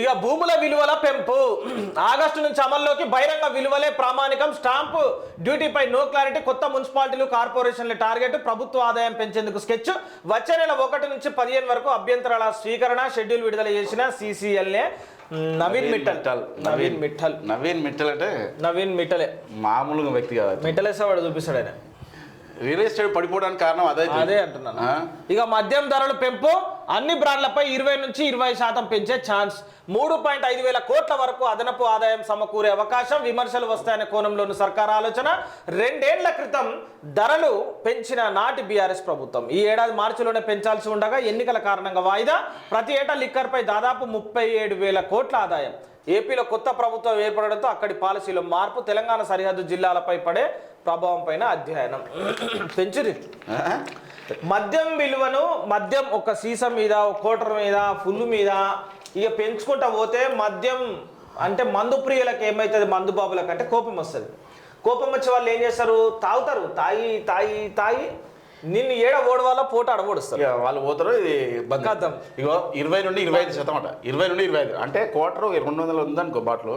ఇక భూముల విలువల పెంపు. ఆగస్టు నుంచి అమల్లోకి బహిరంగ విలువలే ప్రామాణికం. స్టాంపు డ్యూటీపై నో క్లారిటీ కొత్త మున్సిపాలిటీలు కార్పొరేషన్ల టార్గెట్ ప్రభుత్వ ఆదాయం పెంచేందుకు స్కెచ్. వచ్చే నెల ఒకటి నుంచి పదిహేను వరకు అభ్యంతరాల స్వీకరణ షెడ్యూల్ విడుదల చేసిన సిసిఎల్ఏ. నవీన్ మిట్టల్. నవీన్ మిట్టల్. నవీన్ మిట్టల్ అంటే నవీన్ మిట్టలే. మామూలుగా వ్యక్తి కాదు మిట్టలేసే వాడు చూపిస్తాడు ఆయన. రియల్ ఎస్టేట్ పడిపోవడానికి కారణం అదే అదే అంటున్నాను? ఇక మద్యం ధరలు పెంపు అన్ని బ్రాండ్లపై ఇరవై నుంచి ఇరవై శాతం పెంచే ఛాన్స్. మూడు పాయింట్ ఐదు వేల కోట్ల వరకు అదనపు ఆదాయం సమకూరే అవకాశం విమర్శలు వస్తాయనే కోణంలోని సర్కార్ ఆలోచన. రెండేళ్ళ క్రితం ధరలు పెంచిన నాటి బీఆర్ఎస్ ప్రభుత్వం. ఈ ఏడాది మార్చిలోనే పెంచాల్సి ఉండగా ఎన్నికల కారణంగా వాయిదా. ప్రతి ఏటా లిక్కర్పై దాదాపు ముప్పై ఏడు వేల కోట్ల ఆదాయం. ఏపీలో కొత్త ప్రభుత్వం ఏర్పడడంతో అక్కడి పాలసీలో మార్పు తెలంగాణ సరిహద్దు జిల్లాలపై పడే ప్రభావం పైన అధ్యయనం. పెంచురి ఆ? మద్యం విలువను మద్యం ఒక సీసా మీద ఒక కోటర్ మీద ఫుల్ మీద ఇక పెంచుకుంటా పోతే మద్యం అంటే మందు ప్రియులకు ఏమవుతుంది మందు బాబులకు అంటే కోపం వస్తుంది. కోపం వచ్చే వాళ్ళు ఏం చేస్తారు? తాగుతారు. తాగి తాగి తాగి నిన్ను ఏడ ఓడవాళ్ళ పోట అడగొడుస్తారు వాళ్ళు పోతారు ఇది ఖతం. ఇగో ఇరవై నుండి ఇరవై ఐదు శాతం అట. ఇరవై నుండి ఇరవై ఐదు. అంటే క్వార్టర్ రెండు వందలు ఉందనుకో బాటిల్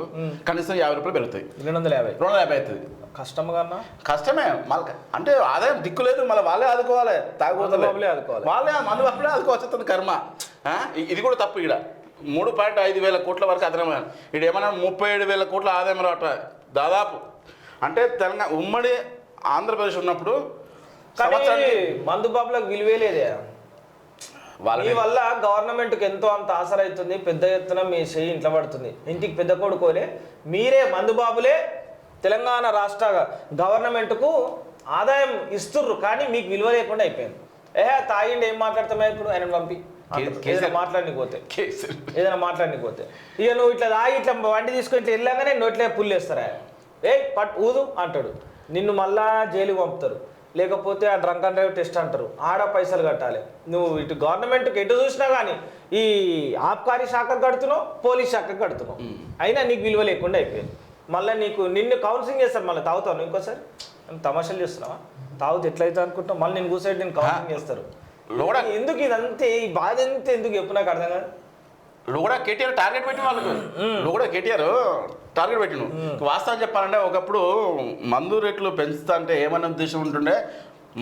కనీసం యాభై రూపాయలు పెరుగుతాయి. రెండు వందల యాభై. రెండు వందల యాభై అవుతుంది. కష్టం కన్నా? కష్టమే. మళ్ళీ అంటే ఆదాయం దిక్కు లేదు మళ్ళీ వాళ్ళే ఆదుకోవాలి తాగుబోతులే ఆదుకోవాలి. వాళ్ళే మందు అప్పుడే ఆదుకోవచ్చు కర్మ. ఇది కూడా తప్పు ఇక్కడ మూడు పాయింట్ ఐదు వేల కోట్ల వరకు అదనమే. ఇక్కడ ఏమన్నా ముప్పై ఏడు వేల కోట్ల ఆదాయం రావట. దాదాపు. అంటే తెలంగాణ ఉమ్మడి ఆంధ్రప్రదేశ్ ఉన్నప్పుడు సంవత్సరానికి మందు బాబులకు విలువే లేదే. వాళ్ళ మీ వల్ల గవర్నమెంట్కి ఎంతో అంత ఆసర అవుతుంది పెద్ద ఎత్తున మీ చెయ్యి ఇంట్లో పడుతుంది. ఇంటికి పెద్ద కొడుకోలే మీరే మందుబాబులే తెలంగాణ రాష్ట్ర గవర్నమెంట్కు ఆదాయం ఇస్తుర్రు కానీ మీకు విలువ లేకుండా అయిపోయింది. ఏ తాగిండి ఏం మాట్లాడతామే ఇప్పుడు? ఆయన పంపి. కే- ఏదైనా మాట్లాడి పోతే. ఏదైనా మాట్లాడి పోతే. ఇక నువ్వు ఇట్లా తాగి ఇట్లా వండి తీసుకొని ఇట్లా వెళ్ళాగానే నోట్లే పుల్లేస్తారా? ఏ పట్ ఊదు అంటాడు. నిన్ను మళ్ళా జైలుకి పంపుతారు. లేకపోతే ఆ డ్రంక్ అండ్ డ్రైవ్ టెస్ట్ అంటారు. ఆడ పైసలు కట్టాలి. నువ్వు ఇటు గవర్నమెంట్కి ఎటు చూసినా కానీ ఈ ఆబ్కారీ శాఖకు కడుతున్నావు పోలీస్ శాఖకు కడుతున్నావు. అయినా నీకు విలువ లేకుండా అయిపోయింది. మళ్ళీ నీకు నిన్ను కౌన్సిలింగ్ చేస్తారు మళ్ళీ తాగుతావు నువ్వు ఇంకోసారి? తమాషాలు చేస్తున్నావా? తాగుతూ ఎట్లయితే అనుకుంటావు మళ్ళీ నేను కూర్చోటి నేను కౌన్సిలింగ్ చేస్తారు. ఎందుకు ఇదంతే? ఈ బాధ ఎంత? ఎందుకు చెప్పు నాకు అర్థం కాదు. కూడా కేటీఆర్ టార్గెట్ పెట్టిన వాళ్ళకు. కూడా కేటీఆర్ టార్గెట్ పెట్టిను. వాస్తవం చెప్పాలంటే ఒకప్పుడు మందు రేట్లు పెంచుతా అంటే ఏమన్నా ఉద్దేశం ఉంటుండే?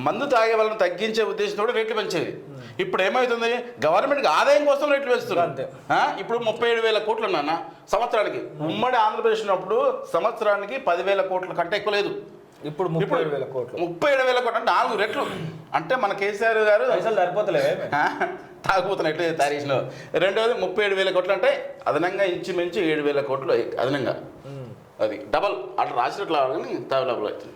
మందు తాగే వాళ్ళని తగ్గించే ఉద్దేశంతో రేట్లు పెంచేది ఇప్పుడు ఏమవుతుంది గవర్నమెంట్కి ఆదాయం కోసం రేట్లు పెంచుతున్నారు? ఇప్పుడు ముప్పై ఏడు వేల కోట్లు నాన్న సంవత్సరానికి. ఉమ్మడి ఆంధ్రప్రదేశ్ ఉన్నప్పుడు సంవత్సరానికి పదివేల కోట్ల కంటే ఎక్కువ లేదు. ఇప్పుడు ముప్పై ఏడు వేల కోట్లు. ముప్పై ఏడు వేల కోట్లు అంటే నాలుగు రెట్లు. అంటే మన కేసీఆర్ గారు పైసలు సరిపోతలేవే తాగుపోతున్న ఎట్లయితే చేసినావు రెండవది ముప్పై ఏడు వేల కోట్లు అంటే అదనంగా ఇంచుమించు ఏడు వేల కోట్లు అదనంగా. అది డబల్. అట్లా రాసినట్లు కానీ డబల్ అవుతుంది.